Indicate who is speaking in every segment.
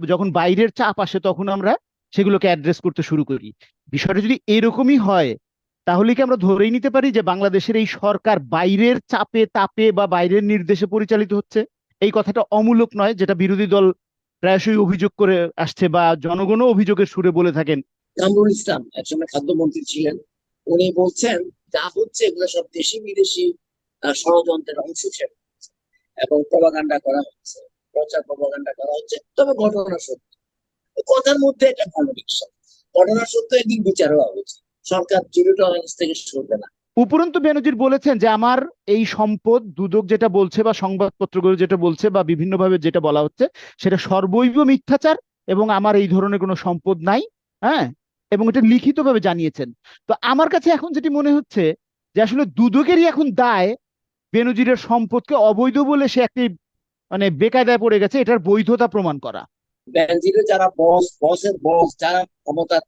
Speaker 1: যখন বাইরের চাপ আসে তখন আমরা সেগুলোকে অ্যাড্রেস করতে শুরু করি। বিষয়টা যদি এরকমই হয়, তাহলে কি আমরা ধরেই নিতে পারি যে বাংলাদেশের এই সরকার বাইরের চাপে, তাপে বা বাইরের নির্দেশে পরিচালিত হচ্ছে? এই কথাটা অমূলক নয়, যেটা বিরোধী দল প্রায়শই অভিযোগ করে আসছে বা জনগণও অভিযোগের সুরে বলে থাকেন।
Speaker 2: কামরুল ইসলাম, একসময় খাদ্যমন্ত্রী ছিলেন। উনি বলছেন, যা হচ্ছে এগুলো সব দেশি বিদেশি ষড়যন্ত্রের অংশ হিসেবে এবং প্রপাগান্ডা করা হচ্ছে। প্রচার প্রপাগান্ডা করা হচ্ছে, তবে ঘটনা সত্য। কথার মধ্যে একটা কন্ট্রাডিকশন ঘটনা সত্য একদিন বিচার হওয়া উচিত। সরকার জিরো টলারেন্স থেকে সরবে না।
Speaker 1: উপরন্তু বেনজির বলেছেন যে, আমার এই সম্পদ দুদক যেটা বলছে বা সংবাদপত্রগুলো যেটা বলছে বা বিভিন্নভাবে যেটা বলা হচ্ছে, সেটা সর্বৈব মিথ্যাচার এবং আমার এই ধরনের কোনো সম্পদ নাই হ্যাঁ? এবং এটা লিখিতভাবে জানিয়েছেন। তো আমার কাছে এখন যেটি মনে হচ্ছে, যে আসলে দুদকেরই এখন দায় বেনজিরের সম্পদকে অবৈধ বলে সে একটি মানে বেকায়দায় পড়ে গেছে, এটার বৈধতা প্রমাণ করা।
Speaker 2: ব্যানজিরে যারা বস, বসের বস, যারা ক্ষমতা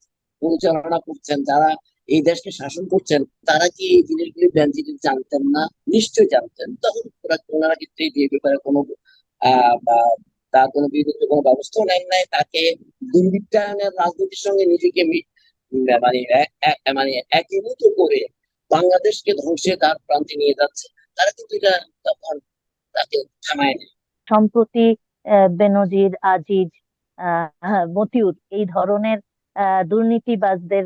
Speaker 2: পরিচালনা করছেন, যারা এই দেশকে শাসন করছেন, তারা কি এই জিনিসগুলি ব্যানজিরে জানতেন না? নিশ্চয়ই জানতেন। তখন ওনারা কিন্তু এই ব্যাপারে কোনো তার কোনো বিরুদ্ধে কোনো ব্যবস্থাও নেন নাই। তাকে দুর্বৃত্তায়নের রাজনীতির সঙ্গে নিজেকে মানে মানে একীভূত করে বাংলাদেশকে ধ্বংসের দ্বার প্রান্তে নিয়ে যাচ্ছে, তারা কিন্তু এটা তখন তাকে থামায় নেই।
Speaker 3: সম্প্রতি বেনজির, আজিজ মতিউর এই ধরনের দুর্নীতিবাজদের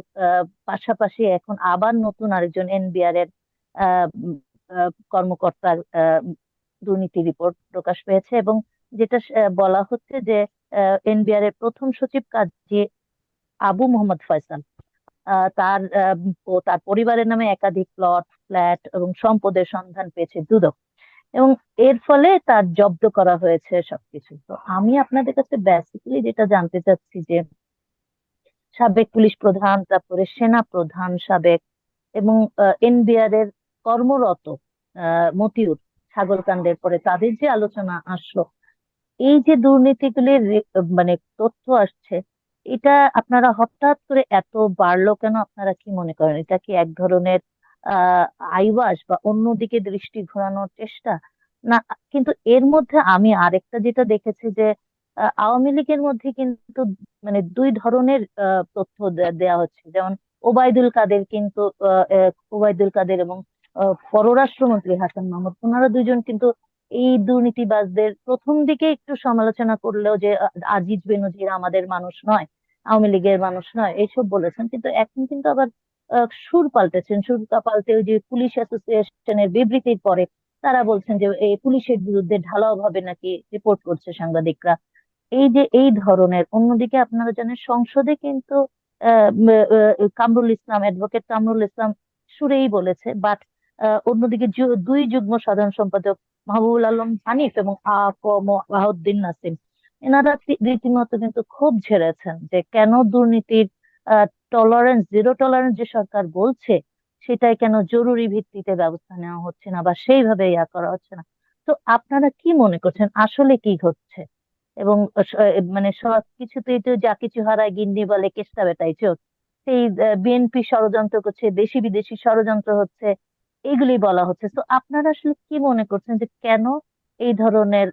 Speaker 3: পাশাপাশি এখন আবার নতুন আরেকজন এনবিআর এর কর্মকর্তার দুর্নীতি রিপোর্ট প্রকাশ পেয়েছে এবং যেটা বলা হচ্ছে যে এনবিআর এর প্রথম সচিব কাজী আবু মোহাম্মদ ফয়সাল। তার ও তার পরিবারের নামে একাধিক প্লট, ফ্ল্যাট এবং সম্পদের সন্ধান পেয়েছে দুদক। এবং এর ফলে তার জব্দ করা হয়েছে সবকিছু। তো আমি আপনাদের কাছে বেসিক্যালি যেটা জানতে চাচ্ছি যে, সাবেক পুলিশ প্রধান, তারপরে সেনা প্রধান সাবেক এবং এনবিআর এর কর্মরত মতিউর ছাগলকাণ্ডের পরে তাদের যে আলোচনা আসলো, এই যে দুর্নীতিগুলির মানে তথ্য আসছে, এটা আপনারা হঠাৎ করে এত বাড়লো কেন? আপনারা কি মনে করেন? এটা কি এক ধরনের আইওয়াস বা অন্যদিকে দৃষ্টি ঘোরানোর চেষ্টা, না, কিন্তু এর মধ্যে আমি আরেকটা যেটা দেখেছি যে আওয়ামী লীগের মধ্যে কিন্তু মানে দুই ধরনের তথ্য দেয়া হচ্ছে। যেমন ওবায়দুল কাদের কিন্তু ওবায়দুল কাদের এবং পররাষ্ট্রমন্ত্রী হাসান মাহমুদ ওনারা দুজন কিন্তু এই দুর্নীতিবাজদের প্রথম দিকে একটু সমালোচনা করলেও যে আজিজ বেনজির আমাদের মানুষ নয়, আওয়ামী লীগের মানুষ নয়, এইসব বলেছেন। কিন্তু এখন কিন্তু আবার সুর পাল্টেছেন। সুর পাল্টে যে পুলিশ অ্যাসোসিয়েশনের বিবৃতির পরে তারা বলছেন যে এই পুলিশের বিরুদ্ধে ঢালাও ভাবে নাকি রিপোর্ট করছে সাংবাদিকরা। এই যে, এই ধরনের, অন্যদিকে আপনারা জানেন সংসদে কিন্তু কামরুল ইসলাম, অ্যাডভোকেট কামরুল ইসলাম সুরেই বলেছে, বাট অন্যদিকে দুই যুগ্ম সাধারণ সম্পাদক মাহবুবুল আলম হানিফ এবং আ নাসিম, এনারা রীতিমতো কিন্তু ক্ষোভ ঝেড়েছেন যে কেন দুর্নীতির টলারেন্স জিরো টলারেন্স যে সরকার বলছে, সেটাই কেন জরুরি ভিত্তিতে ব্যবস্থা নেওয়া হচ্ছে না বা সেইভাবে ইয়া করা হচ্ছে না? তো আপনারা কি মনে করছেন? আসলে কি হচ্ছে এবং মানে সব কিছুতেই তো যা কিছু হারায় গিন্নি বলে, কেষ্টা বেটাই চোখ সেই বিএনপি ষড়যন্ত্র করছে, দেশি বিদেশি ষড়যন্ত্র হচ্ছে, এগুলি বলা হচ্ছে। তো আপনারা আসলে কি মনে করছেন যে কেন এই ধরনের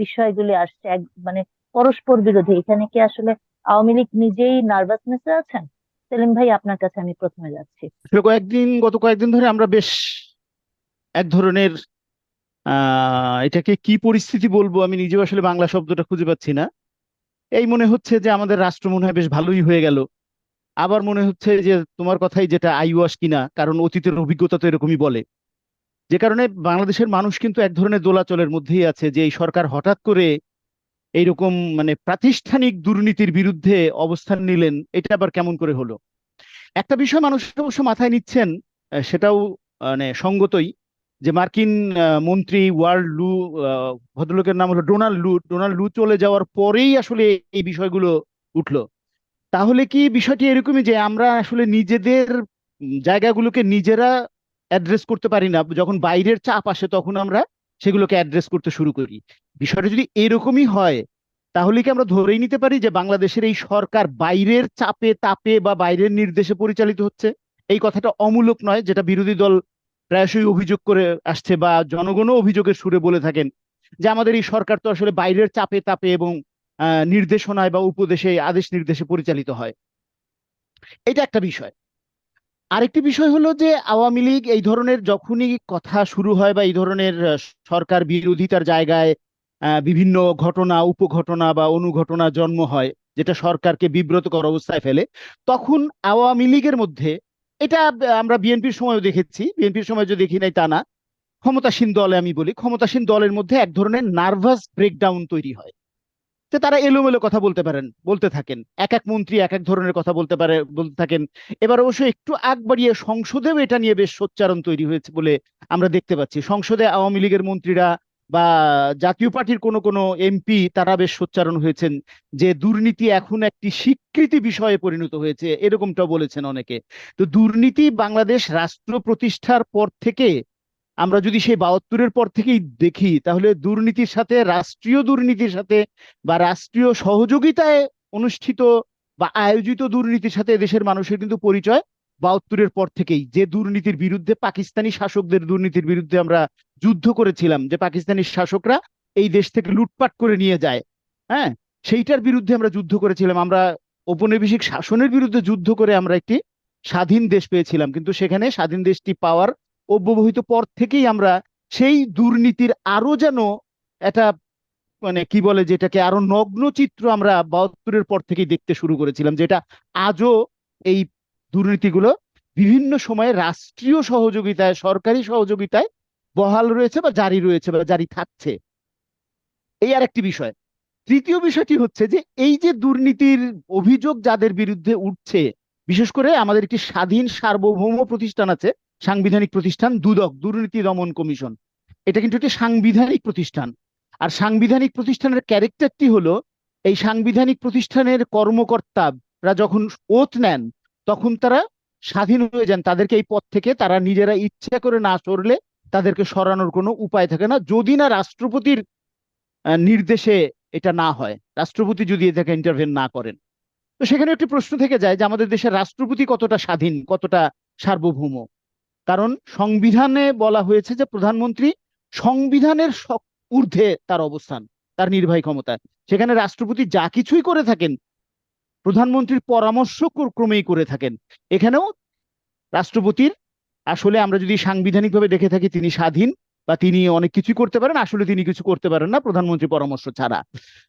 Speaker 3: বিষয়গুলি আসছে? মানে পরস্পর বিরোধী, এখানে কি আসলে আওয়ামী লীগ নিজেই নার্ভাসনেসে আছেন? সেলিম ভাই, আপনার কাছে আমি প্রথমে যাচ্ছি।
Speaker 1: কয়েকদিন, গত কয়েকদিন ধরে আমরা বেশ এক ধরনের এটাকে কি পরিস্থিতি বলব আমি নিজেও আসলে বাংলা শব্দটা খুঁজে পাচ্ছি না। এই মনে হচ্ছে যে আমাদের রাষ্ট্র মনে হয় বেশ ভালোই হয়ে গেল। আবার মনে হচ্ছে যে তোমার কথাই যেটা আইওয়াস কিনা কারণ অতীতের অভিজ্ঞতা তো এরকমই বলে। যে কারণে বাংলাদেশের মানুষ কিন্তু এক ধরনের দোলাচলের মধ্যেই আছে যে এই সরকার হঠাৎ করে এইরকম মানে প্রাতিষ্ঠানিক দুর্নীতির বিরুদ্ধে অবস্থান নিলেন, এটা আবার কেমন করে হলো? একটা বিষয় মানুষ অবশ্য মাথায় নিচ্ছেন সেটাও মানে সঙ্গতই, যে মার্কিন মন্ত্রী ওয়ার্ল্ড লু ভদ্রলোকের নাম হলো ডোনাল্ড লু ডোনাল্ড লু চলে যাওয়ার পরেই আসলে এই বিষয়গুলো উঠল। তাহলে কি বিষয়টি এরকমই যে আমরা আসলে নিজেদের জায়গাগুলোকে নিজেরা অ্যাড্রেস করতে পারি না? যখন বাইরের চাপ আসে, তখন আমরা সেগুলোকে অ্যাড্রেস করতে শুরু করি। বিষয়টা যদি এরকমই হয়, তাহলে কি আমরা ধরেই নিতে পারি যে বাংলাদেশের এই সরকার বাইরের চাপে, তাপে বা বাইরের নির্দেশে পরিচালিত হচ্ছে? এই কথাটা অমূলক নয়, যেটা বিরোধী দল প্রায়শই অভিযোগ করে আসছে বা জনগণও অভিযোগের সুরে বলে থাকেন যে আমাদের এই সরকার তো আসলে বাইরের চাপে, তাপে এবং নির্দেশনায় বা উপদেশে, আদেশ নির্দেশে পরিচালিত হয়। এটা একটা বিষয়। আরেকটি বিষয় হলো যে আওয়ামী লীগ এই ধরনের যখনই কথা শুরু হয় বা এই ধরনের সরকার বিরোধিতার জায়গায় বিভিন্ন ঘটনা, উপঘটনা বা অনুঘটনা জন্ম হয়, যেটা সরকারকে বিব্রতকর অবস্থায় ফেলে, তখন আওয়ামী লীগের মধ্যে, এটা আমরা বিএনপির সময়ও দেখেছি, বিএনপির সময় যদি দেখি নাই তা না। ক্ষমতাসীন দলে আমি বলি, ক্ষমতাসীন দলের মধ্যে এক ধরনের নার্ভাস ব্রেকডাউন তৈরি হয়। যে তারা এলোমেলো কথা বলতে পারেন, বলতে থাকেন। এক এক মন্ত্রী এক এক ধরনের কথা বলতে পারে, বলতে থাকেন। এবার অবশ্য একটু আগ বাড়িয়ে সংসদেও এটা নিয়ে বেশ সোচ্চারণ তৈরি হয়েছে বলে আমরা দেখতে পাচ্ছি। সংসদে আওয়ামী লীগের মন্ত্রীরা বা জাতীয় পার্টির কোনো কোনো এমপি তারা বেশ সোচ্চারণ হয়েছেন যে দুর্নীতি এখন একটি স্বীকৃতি বিষয়ে পরিণত হয়েছে, এরকমটাও বলেছেন অনেকে। তো দুর্নীতি বাংলাদেশ রাষ্ট্র প্রতিষ্ঠার পর থেকে আমরা যদি সেই বাহাত্তরের পর থেকেই দেখি, তাহলে দুর্নীতির সাথে, রাষ্ট্রীয় দুর্নীতির সাথে বা রাষ্ট্রীয় সহযোগিতায় অনুষ্ঠিত বা আয়োজিত দুর্নীতির সাথে দেশের মানুষের কিন্তু পরিচয় বাহাত্তরের পর থেকেই। যে দুর্নীতির বিরুদ্ধে, পাকিস্তানি শাসকদের দুর্নীতির বিরুদ্ধে আমরা যুদ্ধ করেছিলাম, যে পাকিস্তানি শাসকরা এই দেশ থেকে লুটপাট করে নিয়ে যায় হ্যাঁ? সেইটার বিরুদ্ধে আমরা যুদ্ধ করেছিলাম। আমরা ঔপনিবেশিক শাসনের বিরুদ্ধে যুদ্ধ করে আমরা একটি স্বাধীন দেশ পেয়েছিলাম। কিন্তু সেখানে স্বাধীন দেশটি পাওয়ার অব্যবহিত পর থেকেই আমরা সেই দুর্নীতির আরও যেন একটা মানে কি বলে যেটাকে আরও নগ্ন চিত্র আমরা বাহাত্তরের পর থেকেই দেখতে শুরু করেছিলাম, যেটা আজও এই দুর্নীতিগুলো বিভিন্ন সময়ে রাষ্ট্রীয় সহযোগিতায়, সরকারি সহযোগিতায় বহাল রয়েছে বা জারি রয়েছে বা জারি থাকছে। এই আর একটি বিষয়। তৃতীয় বিষয়টি হচ্ছে যে এই যে দুর্নীতির অভিযোগ যাদের বিরুদ্ধে উঠছে, বিশেষ করে আমাদের একটি স্বাধীন সার্বভৌম প্রতিষ্ঠান আছে সাংবিধানিক প্রতিষ্ঠান দুদক, দুর্নীতি দমন কমিশন। এটা কিন্তু একটি সাংবিধানিক প্রতিষ্ঠান। আর সাংবিধানিক প্রতিষ্ঠানের ক্যারেক্টারটি হলো, এই সাংবিধানিক প্রতিষ্ঠানের কর্মকর্তারা যখন ওথ নেন, তখন তারা স্বাধীন হয়ে যান। তাদেরকে এই পদ থেকে তারা নিজেরা ইচ্ছা করে না সরলে তাদেরকে সরানোর কোনো উপায় থাকে না। যদি না রাষ্ট্রপতির নির্দেশে এটা না হয়, রাষ্ট্রপতি যদি এটাকে ইন্টারভেন না করেন। তো সেখানে একটি প্রশ্ন থেকে যায় যে আমাদের দেশের রাষ্ট্রপতি কতটা স্বাধীন, কতটা সার্বভৌম? কারণ সংবিধানে বলা হয়েছে যে প্রধানমন্ত্রী সংবিধানের ঊর্ধ্বে তার অবস্থান, তার নির্বাহী ক্ষমতা সেখানে রাষ্ট্রপতি যা কিছুই করে থাকেন, প্রধানমন্ত্রীর পরামর্শ ক্রমেই করে থাকেন। এখানেও রাষ্ট্রপতির আসলে আমরা যদি সাংবিধানিকভাবে দেখে থাকি, তিনি স্বাধীন বা তিনি অনেক কিছুই করতে পারেন, আসলে তিনি কিছু করতে পারেন না প্রধানমন্ত্রী পরামর্শ ছাড়া।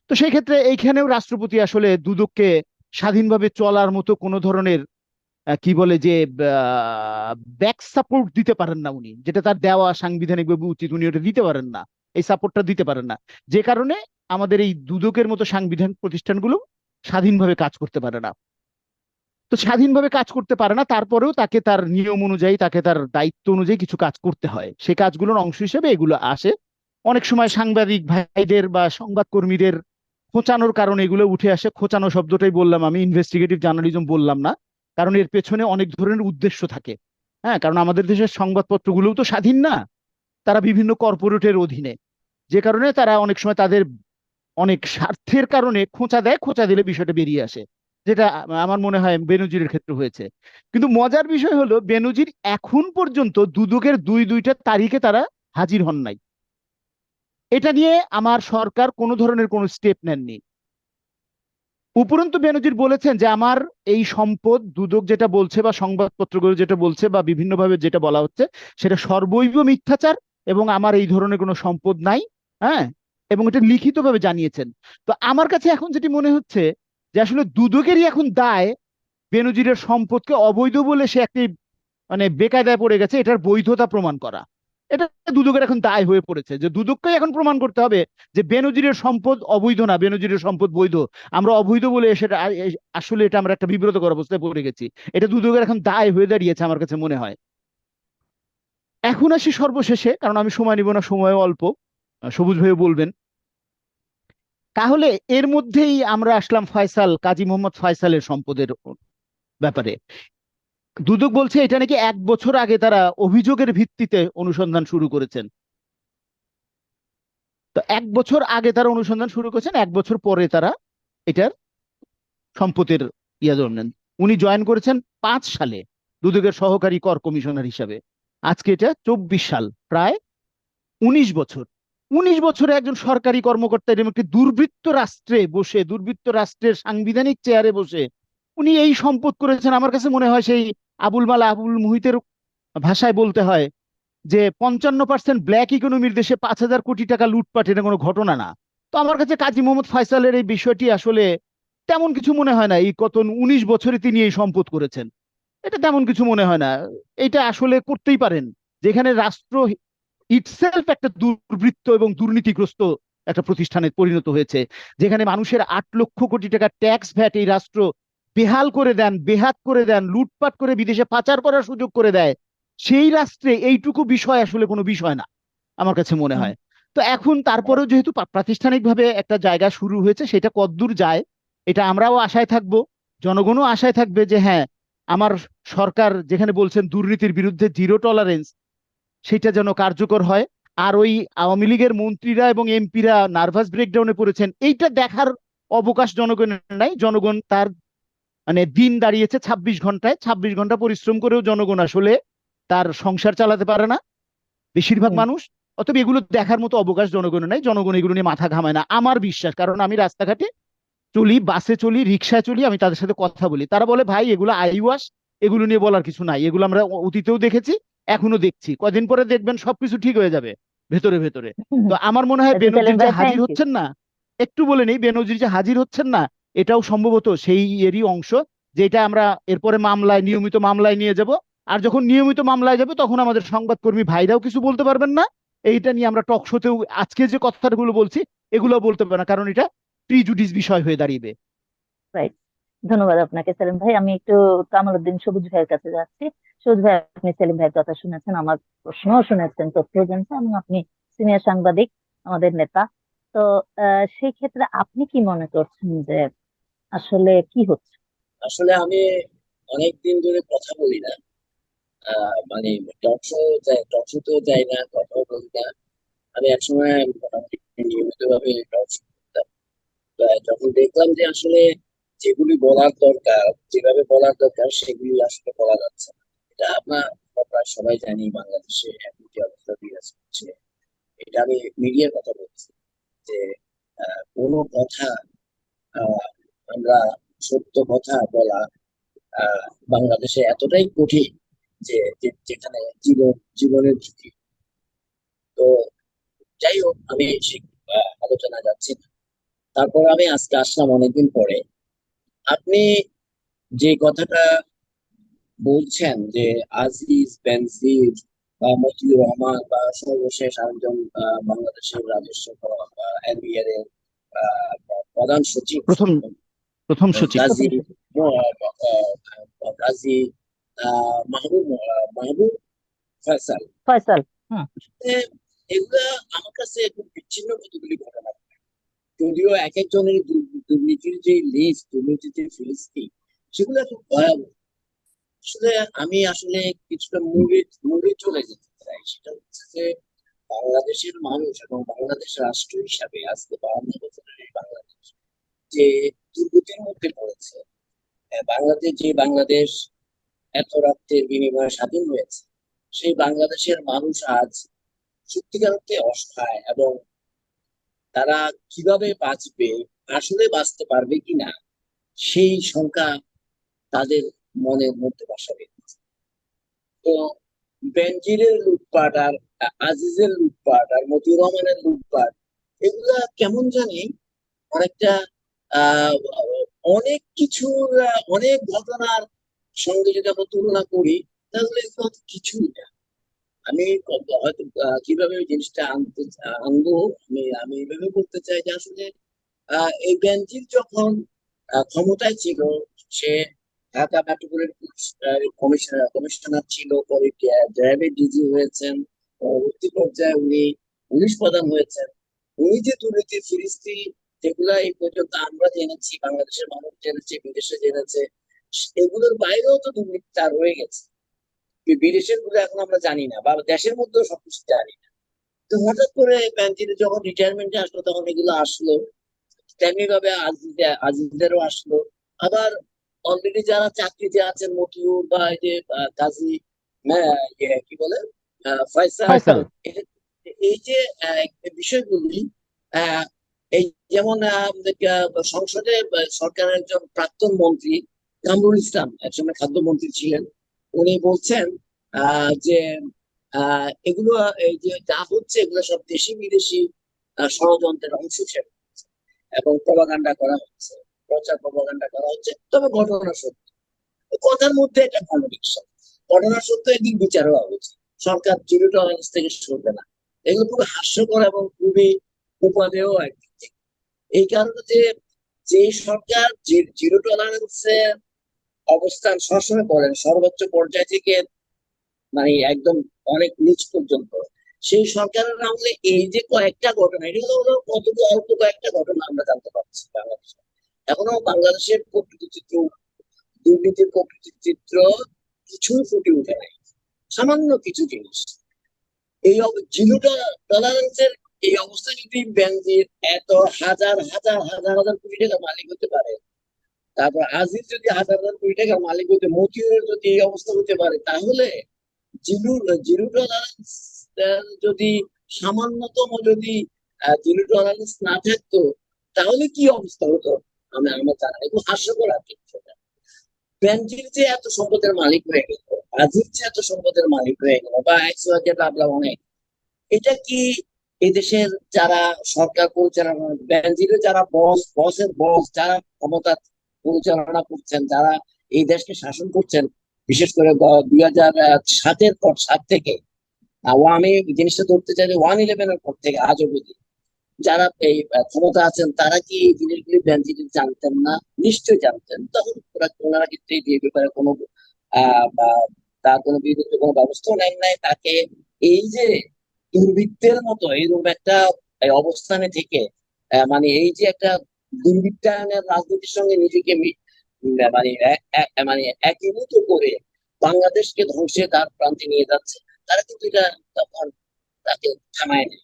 Speaker 1: তো সেই ক্ষেত্রে এইখানেও রাষ্ট্রপতি আসলে দুদককে স্বাধীনভাবে চলার মতো কোনো ধরনের কি বলে যে ব্যাক সাপোর্ট দিতে পারেন না উনি। যেটা তার দেওয়া সাংবিধানিকভাবে উচিত, উনি ওটা দিতে পারেন না। এই সাপোর্টটা দিতে পারেন না। যে কারণে আমাদের এই দুদকের মতো সাংবিধানিক প্রতিষ্ঠানগুলো স্বাধীনভাবে কাজ করতে পারে না। তো স্বাধীনভাবে কাজ করতে পারে না, তারপরেও তাকে তার নিয়ম অনুযায়ী, তাকে তার দায়িত্ব অনুযায়ী কিছু কাজ করতে হয়। সে কাজগুলোর অংশ হিসেবে এগুলো আসে। অনেক সময় সাংবাদিক ভাইদের বা সংবাদকর্মীদের খোঁচানোর কারণে এগুলো উঠে আসে। খোঁচানো শব্দটাই বললাম আমি ইনভেস্টিগেটিভ জার্নালিজম বললাম না। কারণ এর পেছনে অনেক ধরনের উদ্দেশ্য থাকে। হ্যাঁ কারণ আমাদের দেশের সংবাদপত্রগুলোও তো স্বাধীন না। তারা বিভিন্ন কর্পোরেটের অধীনে। যে কারণে তারা অনেক সময় তাদের অনেক স্বার্থের কারণে খোঁচা দেয়, খোঁচা দিলে বিষয়টা বেরিয়ে আসে, যেটা আমার মনে হয় বেনজিরের ক্ষেত্রে হয়েছে। কিন্তু মজার বিষয় হলো, বেনজির এখন পর্যন্ত দুদকের দুই দুইটা তারিখে তারা হাজির হন নাই। এটা নিয়ে আমার সরকার কোনো ধরনের কোনো স্টেপ নেননি। উপরন্তু বেনজির বলেছেন যে আমার এই সম্পদ দুদক যেটা বলছে বা সংবাদপত্রগুলো যেটা বলছে বা বিভিন্নভাবে যেটা বলা হচ্ছে, সেটা সর্বৈব মিথ্যাচার এবং আমার এই ধরনের কোনো সম্পদ নাই হ্যাঁ? এবং এটা লিখিতভাবে জানিয়েছেন। তো আমার কাছে এখন যেটি মনে হচ্ছে যে আসলে দুদকেরই এখন দায় বেনজিরের সম্পদকে অবৈধ বলে সে একটি মানে বেকায়দায় পড়ে গেছে, এটার বৈধতা প্রমাণ করা। এটা দুদকের এখন দায় হয়ে পড়েছে, যে দুদককে এখন প্রমাণ করতে হবে যে বেনজিরের সম্পদ অবৈধ না, বেনজিরের সম্পদ বৈধ। আমরা অবৈধ বলে সেটা আসলে এটা আমরা একটা বিব্রতকর অবস্থায় পড়ে গেছি। এটা দুদকের এখন দায় হয়ে দাঁড়িয়েছে আমার কাছে মনে হয়। এখন আসি সর্বশেষে, কারণ আমি সময় নিব না সময় অল্প। সবুজ ভাইও বলবেন। তাহলে এর মধ্যেই আমরা আসলাম ফয়সাল, কাজী মোহাম্মদ ফয়সালের সম্পদের ব্যাপারে। দুদক বলছে, এটা নাকি এক বছর আগে তারা অভিযোগের ভিত্তিতে অনুসন্ধান শুরু করেছেন। তো এক বছর আগে তারা অনুসন্ধান শুরু করেছেন, এক বছর পরে তারা এটার সম্পদের ইয়া নেন। উনি জয়েন করেছেন পাঁচ সালে, দুদকের সহকারী কর কমিশনার হিসাবে। আজকে এটা চব্বিশ সাল, প্রায় উনিশ বছর। উনিশ বছরে একজন সরকারি কর্মকর্তা এরকম একটি দুর্বৃত্ত রাষ্ট্রে বসে, দুর্বৃত্ত রাষ্ট্রের সাংবিধানিক চেয়ারে বসে, উনি এই সম্পদ করেছেন, আমার কাছে মনে হয় সেই আবুল মালা আবুল মুহিতের ভাষায় বলতে হয় যে, পঞ্চান্ন পার্সেন্ট ব্ল্যাক ইকোনমির দেশে পাঁচ হাজার কোটি টাকা লুটপাট এটা কোনো ঘটনা না। তো আমার কাছে কাজী মোহাম্মদ ফয়সালের এই বিষয়টি আসলে তেমন কিছু মনে হয় না। এই কত উনিশ বছরে তিনি এই সম্পদ করেছেন। এটা তেমন কিছু মনে হয় না। এটা আসলে করতেই পারেন। যেখানে রাষ্ট্র ইটসেলফ একটা দুর্বৃত্ত এবং দুর্নীতিগ্রস্ত একটা প্রতিষ্ঠানে পরিণত হয়েছে। যেখানে মানুষের আট লক্ষ কোটি টাকা ট্যাক্স ভ্যাট এই রাষ্ট্র বেহাল করে দেন, বেহাত করে দেন, লুটপাট করে বিদেশে পাচার করার সুযোগ করে দেয়, সেই রাষ্ট্রে এইটুকু বিষয় আসলে কোনো বিষয় না, আমার কাছে মনে হয়। তো এখন তারপরেও যেহেতু প্রা- প্রাতিষ্ঠানিকভাবে একটা জায়গা শুরু হয়েছে, সেটা কতদূর যায়, এটা আমরাও আশায় থাকব, জনগণও আশায় থাকবে যে হ্যাঁ আমার সরকার যেখানে বলছেন দুর্নীতির বিরুদ্ধে জিরো টলারেন্স সেটা যেন কার্যকর হয়। আর ওই আওয়ামী লীগের মন্ত্রীরা এবং এমপিরা নার্ভাস ব্রেকডাউনে পড়েছেন, এইটা দেখার অবকাশ জনগণের নাই, জনগণ তার মানে দিন দাঁড়িয়েছে ছাব্বিশ ঘন্টায় ছাব্বিশ ঘণ্টা পরিশ্রম করেও জনগণ আসলে তার সংসার চালাতে পারে না। বেশিরভাগ মানুষ অতএব এগুলো দেখার মতো অবকাশ জনগণের নাই। জনগণ এগুলো নিয়ে মাথা ঘামায় না। আমার বিশ্বাস কারণ আমি রাস্তাঘাটে চলি বাসে চলি রিক্সায় চলি আমি তাদের সাথে কথা বলি। তারা বলে ভাই এগুলো আইওয়াস এগুলো নিয়ে বলার কিছু নাই। এগুলো আমরা অতীতেও দেখেছি এখনও দেখছি। কদিন পরে দেখবেন সবকিছু ঠিক হয়ে যাবে ভেতরে ভেতরে। তো আমার মনে হয়
Speaker 3: আচ্ছা,
Speaker 1: বেনজির যে হাজির হচ্ছেন না একটু বলে নেই বেনজির যে হাজির হচ্ছেন না এটাও সম্ভবত সেই এরই অংশ যেটা আমরা এরপরে মামলায়, নিয়মিত মামলায় নিয়ে যাব। আর যখন নিয়মিত মামলায় যাবে, তখন আমাদের সংবাদকর্মী ভাইরাও কিছু বলতে পারবেন না। এইটা নিয়ে আমরা টক শোতেও আজকে যে কথাগুলো বলছি এগুলো বলতে পারবে না, কারণ এটা প্রিজুডিস বিষয় হয়ে দাঁড়িয়ে।
Speaker 3: ধন্যবাদ আপনাকে, সেলিম ভাই। আমি একটু কামালউদ্দিন সবুজ ভাইয়ের কাছে যাচ্ছি। সবুজ ভাই, আপনি সেলিম ভাইয়ের কথা শুনেছেন, আমার প্রশ্নও শুনেছেন, তথ্য জানছেন এবং আপনি সিনিয়র সাংবাদিক, আমাদের নেতা। তো সেই ক্ষেত্রে আপনি কি মনে করছেন যে আসলে কি হচ্ছে?
Speaker 2: আসলে আমি অনেক দিন ধরে কথা বলি না। মানে টক শো টক শো তেও যাই না কথাও বলি না। আমি একসময় মোটামুটি নিয়মিত ভাবে টক শো করতাম যখন দেখলাম যে আসলে যেগুলি বলার দরকার যেভাবে বলার দরকার সেগুলি আসলে বলা যাচ্ছে না। এটা আমরা প্রায় সবাই জানি বাংলাদেশে এখন যে অবস্থা বিরাজ করছে এটা আমি মিডিয়ার কথা বলছি যে কোনো কথা আহ, আমরা সত্য কথা বলা আহ, বাংলাদেশে এতটাই কঠিন যে যেখানে জীবন জীবনের ঝুঁকি। তো যাই হোক আমি আলোচনা যাচ্ছি না। তারপর আমি আজকে আসলাম অনেকদিন পরে। আপনি যে কথাটা বলছেন যে আজিজ বেনজির বা মতিউর রহমান বা সর্বশেষ আরেকজন বাংলাদেশের রাজস্ব এনবিআর এর প্রধান সচিব
Speaker 1: প্রথম প্রথম সচিব।
Speaker 2: গাজী মাহবুব মাহবুব ফয়সাল।
Speaker 3: ফয়সাল।
Speaker 2: এগুলা আমার কাছে খুব বিচ্ছিন্ন কতগুলি ঘটনা যদিও এক একজনের দুর্নীতির যে লিস্ট দুর্নীতির যে ফিলিস্তি সেগুলো খুব ভয়াবহ। আসলে আমি আসলে কিছুটা মুড়ে মুড়ে চলে যেতে চাই। সেটা হচ্ছে যে বাংলাদেশের মানুষ এবং বাংলাদেশ রাষ্ট্র হিসাবে আজকে বাউন্ন বছরের বাংলাদেশ যে দুর্গতির মধ্যে পড়েছে। বাংলাদেশ যে বাংলাদেশ এত রক্তের বিনিময়ে স্বাধীন হয়েছে, সেই বাংলাদেশের মানুষ আজ সত্যিকার অর্থে অসহায় এবং তারা কীভাবে বাঁচবে, আসলে বাঁচতে পারবে কিনা সেই শঙ্কা তাদের মনের মধ্যে বাসা বেঁধেছে তো বেনজিরের লুটপাট আর আজিজের লুটপাট আর মতিউর রহমানের লুটপাট, এগুলা কেমন জানি অনেকটা অনেক কিছুর অনেক ঘটনার সঙ্গে যদি আমরা তুলনা করি, তাহলে কিছুই না। আমি হয়তো কীভাবে জিনিসটা আনতে, আনব, আমি আমি এভাবে বলতে চাই যে আসলে এই বেনজির যখন ক্ষমতায় ছিল, সে Dhaka metropolitan police commissioner commissioner ছিল, পরে র্যাবের ডিজি হয়েছেন, পরবর্তী পর্যায়ে উনি পুলিশ প্রধান হয়েছেন। উনি যে দুর্নীতির ফিরিস্তি যেগুলা এই পর্যন্ত আমরা জেনেছি বাংলাদেশের মানুষ জেনেছে বিদেশে জেনেছে এগুলোর বাইরেও তো দুর্নীতি তার রয়ে গেছে। বিদেশেরগুলো এখন আমরা জানি না বা দেশের মধ্যেও সবকিছু জানি না। তো হঠাৎ করে বেনজির যখন রিটায়ারমেন্টে আসলো তখন এগুলো আসলো। তেমনি ভাবে আজিজ আজিজদেরও আসলো। আবার অলরেডি যারা চাকরিতে আছেন মতিউর বা এই যে কাজী ইয়ে, কি বলে? আহ, ফয়সাল। এই যে বিষয়গুলি আহ, এই যেমন সংসদে সরকারের একজন প্রাক্তন মন্ত্রী, কামরুল ইসলাম, একসময় খাদ্যমন্ত্রী ছিলেন, উনি বলছেন যে এগুলো, এই যে, যা হচ্ছে, এগুলো সব দেশি বিদেশি ষড়যন্ত্রের অংশ হিসেবে। এবং প্রপাগান্ডা করা হচ্ছে, প্রচার প্রপাগান্ডা করা হচ্ছে, তবে ঘটনা সত্য। কথার মধ্যে একটা কন্ট্রাডিকশন ঘটনা সত্য একদিন বিচার হওয়া উচিত সরকার জিরো টলারেন্স থেকে সরবে না। এগুলো খুবই হাস্যকর এবং খুবই উপাদেয় থেকে এই কারণে যে যে সরকার যে জিরো টলারেন্সের অবস্থান সবসময় করেন সর্বোচ্চ পর্যায় থেকে মানে একদম অনেক নিচ পর্যন্ত। সেই সরকারের আমলে এই যে কয়েকটা ঘটনা এগুলো হলো কতটুকু, অল্প কয়েকটা ঘটনা আমরা জানতে পারছি বাংলাদেশে। এখনও বাংলাদেশের প্রকৃতি চিত্র, দুর্নীতির প্রকৃতি চিত্র কিছুই ফুটে ওঠে নাই। সামান্য কিছু জিনিস। এই জিরো টলারেন্সের এই অবস্থা যদি ব্যাংকের এত হাজার হাজার হাজার হাজার কোটি টাকা মালিক হতে পারে, তারপর আজিজ যদি হাজার হাজার কোটি টাকা মালিক হতে, মতিউরের যদি এই অবস্থা হতে পারে, তাহলে জিরো জিরো যদি সামান্যতম যদি জিরো টলারেন্স না থাকতো, তাহলে কি অবস্থা হতো আমি, আমার জানা একটু হাস্যকর আর বিষয়টা। বেনজির যে এত সম্পদের মালিক হয়ে গেল, আজিজ যে এত সম্পদের মালিক হয়ে গেল, বা জেড আবলা অনেক, এটা কি এই দেশের যারা সরকার পরিচালনা বেনজিরের যারা বস, বসের বস, যারা ক্ষমতা পরিচালনা করছেন, যারা এই দেশকে শাসন করছেন, বিশেষ করে দুই হাজার সাতের পর সাত থেকে আমি জিনিসটা ধরতে চাই যে ওয়ান ইলেভেনের পর থেকে, আজ অবধি, যারা এই ক্ষমতা আছেন, তারা কি এই জিনিসগুলি বেঞ্চিটি জানতেন না? নিশ্চয়ই জানতেন। তখন ওনারা কিন্তু এই ব্যাপারে কোনো, আহ তার কোনো বিরুদ্ধে কোনো ব্যবস্থাও নেন নাই। তাকে এই যে দুর্বৃত্তের মতো এরকম একটা অবস্থানে থেকে মানে এই যে একটা দুর্বৃত্তায়নের রাজনীতির সঙ্গে নিজেকে মানে মানে একীভূত করে বাংলাদেশকে ধ্বংসের দ্বার প্রান্তে নিয়ে যাচ্ছে, তারা কিন্তু এটা তখন তাকে থামায় নেই।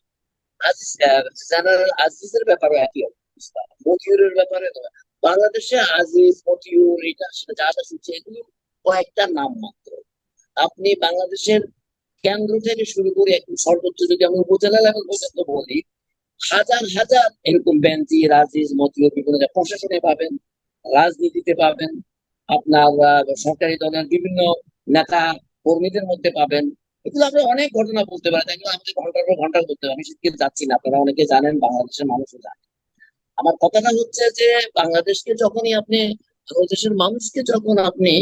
Speaker 2: আজিজ জেনারেল আজিজের ব্যাপারে একই অবস্থা, মতিউরের ব্যাপারে বাংলাদেশে আজিজ, মতিউর, এটা যা যা শুনছে এগুলো কয়েকটা নাম মাত্র। আপনি বাংলাদেশের কেন্দ্র থেকে শুরু করে একদম সর্বোচ্চ যদি আমি উপজেলা লেভেল পর্যন্ত বলি, হাজার হাজার এরকম বেঞ্চি রাজিজ মতিউর বিভিন্ন প্রশাসনে পাবেন, রাজনীতিতে পাবেন, আপনার সরকারি দলের বিভিন্ন নেতা কর্মীদের মধ্যে পাবেন। এগুলো আমরা অনেক ঘটনা বলতে পারি এগুলো আমাদের ঘণ্টার পর ঘণ্টা করতে হবে আমি সেদিকে যাচ্ছি না, আপনারা অনেকে জানেন, বাংলাদেশের মানুষও জানে। আমার কথাটা হচ্ছে যে, বাংলাদেশকে যখনই আপনি, বাংলাদেশের মানুষকে যখন আপনি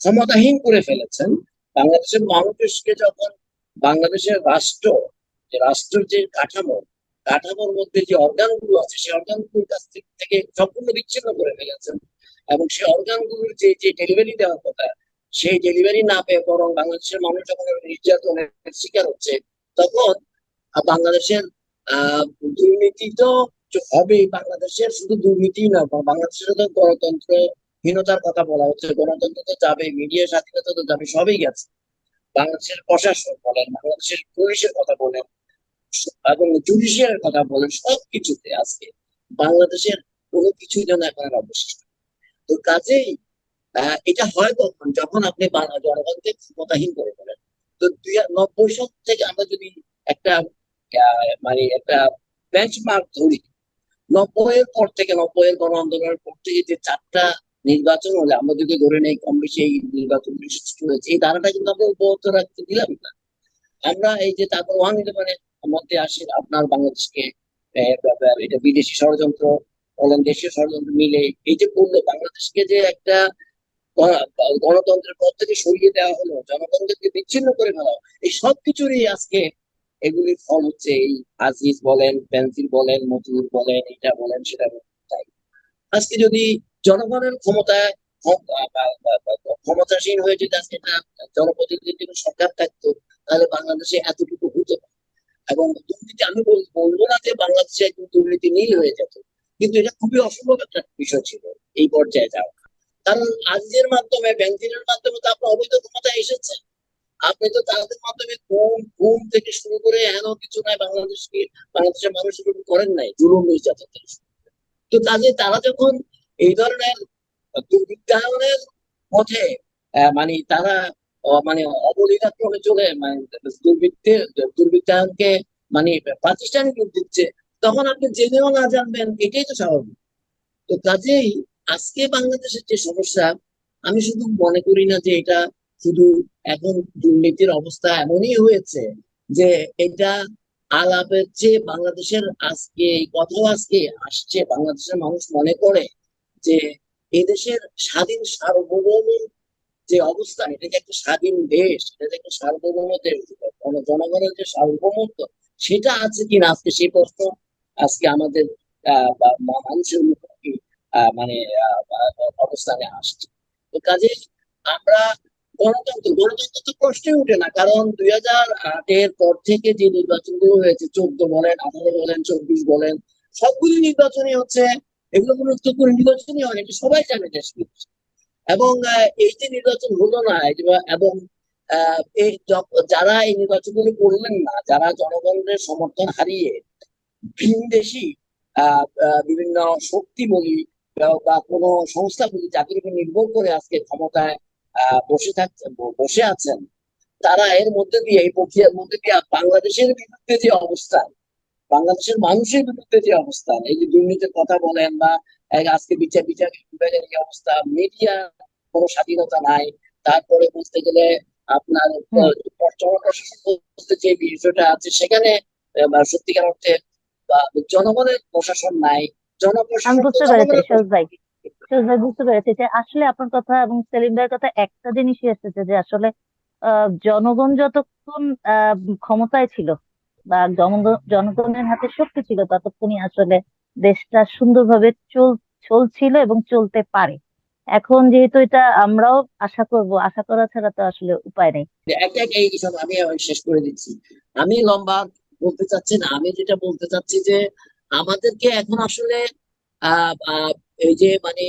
Speaker 2: ক্ষমতাহীন করে ফেলেছেন বাংলাদেশের মানুষকে যখন, বাংলাদেশের রাষ্ট্র, যে রাষ্ট্রের যে কাঠামো, কাঠামোর মধ্যে যে অর্গানগুলো আছে, সেই অর্গানগুলোর কাছ থেকে- সম্পূর্ণ বিচ্ছিন্ন করে ফেলেছেন। এবং সেই অর্গানগুলোর যে যে ডেলিভারি দেওয়ার কথা, সেই ডেলিভারি না পেয়ে বরং বাংলাদেশের মানুষ যখন নির্যাতনের শিকার হচ্ছে, তখন বাংলাদেশের, আহ, দুর্নীতি তো হবেই। বাংলাদেশের শুধু দুর্নীতি না বাংলাদেশের তো গণতন্ত্রহীনতার কথা বলা হচ্ছে, গণতন্ত্র তো যাবে মিডিয়া স্বাধীনতা তো যাবে, সবই গেছে। বাংলাদেশের প্রশাসন বলেন, বাংলাদেশের পুলিশের কথা বলেন, এবং জুডিশিয়ারের কথা বলেন, সবকিছুতে আজকে বাংলাদেশের কোনো কিছুই যেন এখন আর অবশিষ্ট তো কাজেই এটা হয় কখন? যখন আপনি বাংলা- জনগণকে ক্ষমতাহীন করে ফেলেন তো দুই নব্বই সাল থেকে আমরা যদি একটা মানে একটা বেঞ্চমার্ক ধরি নব্বই এর পর থেকে নব্বই এর গণ আন্দোলনের পর থেকে যে চারটা নির্বাচন হলে আমরা যদি ধরে নেই, কম বেশি এই নির্বাচন সৃষ্টি হয়েছে এই ধারাটা কিন্তু আমরা অব্যাহত রাখতে দিলাম না আমরা এই যে তারপর ওয়ান ইলেভেনের মধ্যে আসে আপনার বাংলাদেশকে এটা বিদেশি ষড়যন্ত্র বলেন দেশীয় ষড়যন্ত্র মিলে এই যে করল, বাংলাদেশকে যে একটা গণ- গণতন্ত্রের পথ থেকে সরিয়ে দেওয়া হলো জনগণকে বিচ্ছিন্ন করে ফেলা। এই সব কিছুরই আজকে এগুলির ফল হচ্ছে এই আজিজ বলেন, বেনজির বলেন মজুর বলেন, এটা বলেন, সেটা বলেন, তাই আজকে যদি জনগণের ক্ষমতায় ক্ষমতাসীন হয়ে যদি আজকে একটা জনপ্রতিনিধির সরকার থাকতো, তাহলে বাংলাদেশে এতটুকু হতো না। এবং দুর্নীতি, আমি বল- বলব না যে বাংলাদেশে একদম দুর্নীতি নীল হয়ে যেত, কিন্তু এটা খুবই অসম্ভব একটা বিষয় ছিল এই পর্যায়ে যাওয়া। কারণ আজকের মাধ্যমে ব্যাংকিংয়ের মাধ্যমে তো আপনার অবৈধ ক্ষমতা এসেছে। আপনি তো তাদের মাধ্যমে ঘুম ঘুম থেকে শুরু করে এমন কিছু নাই বাংলাদেশকে, বাংলাদেশের উপর করেন নাই, জুলুম নির্যাতন। তো কাজে তারা যখন এই ধরনের দুর্বৃত্তায়নের পথে মানে তারা মানে অবলীলাক্রমে চলে মানে দুর্বৃত্তের দুর্বৃত্তায়নকে মানে প্রাতিষ্ঠানিক রূপ দিচ্ছে, তখন আপনি জেনেও না জানবেন, এটাই তো স্বাভাবিক। তো কাজেই আজকে বাংলাদেশের যে সমস্যা, আমি শুধু মনে করি না যে এটা শুধু এখন দুর্নীতির অবস্থা এমনই হয়েছে যে এটা আলাপের চেয়ে বাংলাদেশের আজকে, এই কথাও আজকে আসছে, বাংলাদেশের মানুষ মনে করে যে এদেশের স্বাধীন সার্বভৌম যে অবস্থা, এটা যে একটা স্বাধীন দেশ, এটা যে একটা সার্বভৌম দেশ জনগণের যে সার্বভৌমত্ব, সেটা আছে কিনা? আজকে সেই প্রশ্ন, আজকে আমাদের মানুষের মুখোমুখি মানে অবস্থানে আসছে। তো কাজে আমরা গণতন্ত্র গণতন্ত্র তো প্রশ্নই উঠে না, কারণ দুই হাজার আটের পর থেকে যে নির্বাচনগুলো হয়েছে, চোদ্দ বলেন, আঠারো বলেন, চব্বিশ বলেন, সবগুলি নির্বাচনই হচ্ছে এগুলো কোনো উত্তরপূর্ণ নির্বাচনই হয় এটা সবাই জানে দেশ। এবং এই যে নির্বাচন হলো না এবং এই যারা এই নির্বাচনগুলো করলেন না, যারা জনগণের সমর্থন হারিয়ে ভিনদেশি বিভিন্ন শক্তি বলি, বা- কোনো সংস্থা বলি, যাদের উপর নির্ভর করে আজকে ক্ষমতায় বসে থাকছে বসে আছেন, তারা এর মধ্যে দিয়ে, এই প্রক্রিয়ার মধ্যে দিয়ে, বাংলাদেশের বিরুদ্ধে যে অবস্থান বাংলাদেশের মানুষের বিরুদ্ধে যে অবস্থান এই যে দুর্নীতির কথা বলেন বা আজকে বিচার বিচার বিভাগের যে অবস্থা মিডিয়া কোনো স্বাধীনতা নাই। তারপরে বলতে গেলে আপনার বলতে যে বিষয়টা আছে সেখানে সত্যিকার অর্থে বা জনগণের প্রশাসন নাই। জনপ্রশাসন
Speaker 3: বুঝতে পেরেছি ভাই বুঝতে পেরেছি যে আসলে আপনার কথা এবং সেলিম ভাইয়ের কথা একটা জিনিসই এসেছে যে আসলে আহ, জনগণ যতক্ষণ আহ, ক্ষমতায় ছিল বা জনগণ জনগণের হাতে শক্তি ছিল ততক্ষণই আসলে দেশটা সুন্দরভাবে চল, চলছিল এবং চলতে পারে। এখন যেহেতু এটা আমরাও আশা করব, আশা করা ছাড়া তো আসলে উপায় নেই।
Speaker 2: আমি শেষ করে দিচ্ছি। আমি লম্বা বলতে চাচ্ছি না, আমি যেটা বলতে চাচ্ছি যে আমাদেরকে এখন আসলে, আহ এই যে মানে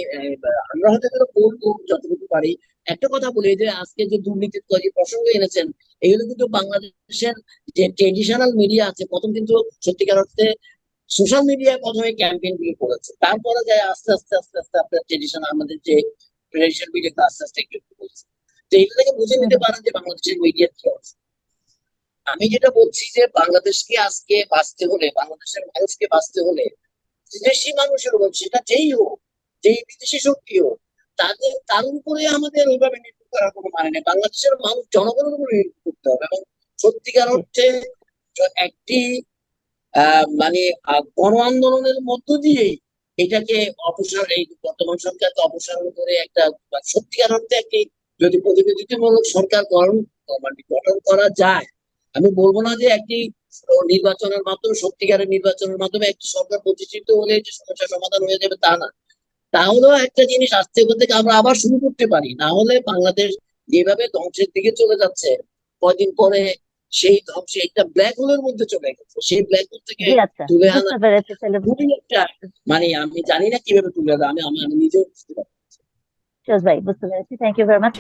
Speaker 2: আমরা হয়তো বলব যতটুকু পারি একটা কথা বলি যে আজকে যে দুর্নীতির যে প্রসঙ্গ এনেছেন, এগুলো কিন্তু বাংলাদেশের যে ট্রেডিশনাল মিডিয়া আছে, প্রথম কিন্তু সত্যিকার অর্থে সোশ্যাল মিডিয়ায় প্রথমে ক্যাম্পেইনগুলো করেছে। তারপরে যায় আস্তে আস্তে আস্তে আস্তে আপনার ট্রেডিশনাল আমাদের যে ট্রেডিশনাল মিডিয়া আস্তে আস্তে একটু বলছে তো এগুলো থেকে বুঝে নিতে পারেন যে বাংলাদেশের মিডিয়ার কি অবস্থা। আমি যেটা বলছি যে বাংলাদেশকে আজকে বাঁচতে হলে, বাংলাদেশের মানুষকে বাঁচতে হলে, বিদেশি মানুষের সেটা যেই হোক, যেই বিদেশি শক্তি হোক তাদের, তার উপরে আমাদের ওইভাবে নির্ভর করার কোনো মানে নেই। বাংলাদেশের মানুষ, জনগণের উপরে নির্ভর করতে হবে। এবং সত্যিকার অর্থে একটি মানে গণ আন্দোলনের মধ্য দিয়েই এটাকে অপসার, এই বর্তমান সরকারকে অপসারণ করে একটা সত্যিকার অর্থে একটি যদি প্রতিনিধিত্বমূলক সরকার গঠন মানে গঠন করা যায়, আমি বলব না যে একটি নির্বাচনের মাধ্যমে, সত্যিকারের নির্বাচনের মাধ্যমে একটি সরকার প্রতিষ্ঠিত হলে যে সমস্যার সমাধান হয়ে যাবে তা না। তাহলেও একটা জিনিস আসতে থেকে আমরা আবার শুরু করতে পারি। না হলে বাংলাদেশ যেভাবে ধ্বংসের দিকে চলে যাচ্ছে কয়দিন পরে সেই ধ্বংস একটা ব্ল্যাক হোলের মধ্যে চলে গেছে। সেই ব্ল্যাক হোল থেকে
Speaker 3: আচ্ছা।
Speaker 2: তুলে আনা মানে আমি জানি না কীভাবে তুলে আনা আমি আমি নিজেও বুঝতে
Speaker 3: পারছি ভাই বুঝতে পেরেছি। Thank you very much